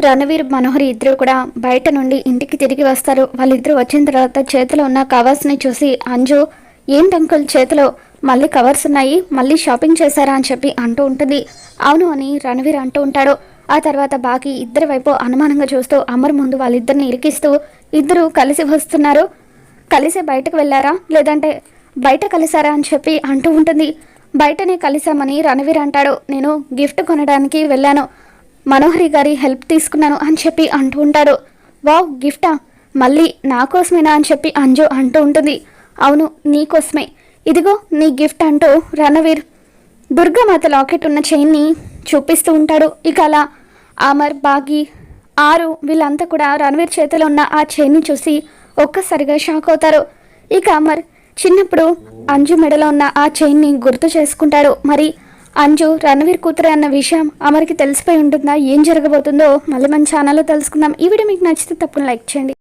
రణవీర్ మనోహరి ఇద్దరు కూడా బయట నుండి ఇంటికి తిరిగి వస్తారు. వాళ్ళిద్దరూ వచ్చిన తర్వాత చేతిలో ఉన్న కవర్స్ని చూసి అంజు ఏంటి చేతిలో మళ్ళీ కవర్స్ ఉన్నాయి? మళ్ళీ షాపింగ్ చేశారా? అని చెప్పి అంటూ ఉంటుంది. అవును అని రణవీర్ అంటూ ఉంటాడు. ఆ తర్వాత బాకీ ఇద్దరి వైపు అనుమానంగా చూస్తూ అమర్ ముందు వాళ్ళిద్దరిని ఇరికిస్తూ ఇద్దరు కలిసి వస్తున్నారు. కలిసి బయటకు వెళ్ళారా? లేదంటే బయట కలిసారా? అని చెప్పి అంటూ ఉంటుంది. బయటనే కలిసామని రణవీర్ అంటాడు. నేను గిఫ్ట్ కొనడానికి వెళ్ళాను. మనోహరి గారి హెల్ప్ తీసుకున్నాను అని చెప్పి అంటూ ఉంటాడు. వావ్ గిఫ్టా? మళ్ళీ నా కోసమేనా? అని చెప్పి అంజు అంటూ ఉంటుంది. అవును నీ కోసమే. ఇదిగో నీ గిఫ్ట్ అంటూ రణవీర్ దుర్గామాత లాకెట్ ఉన్న చైన్ని చూపిస్తూ ఉంటాడు. ఇక అలా అమర్ బాగి ఆరు వీళ్ళంతా కూడా రణవీర్ చేతిలో ఉన్న ఆ చైన్ని చూసి ఒక్కసారిగా షాక్ అవుతారు. ఇక అమర్ చిన్నప్పుడు అంజు మెడలో ఉన్న ఆ చైన్ని గుర్తు చేసుకుంటాడు. మరి అంజు రణవీర్ కూతురు అన్న విషయం అమరికి తెలిసిపోయి ఉంటుందా? ఏం జరగబోతుందో మళ్ళీ మన ఛానల్లో తెలుసుకుందాం. ఈ వీడియో మీకు నచ్చితే తప్పకుండా లైక్ చేయండి.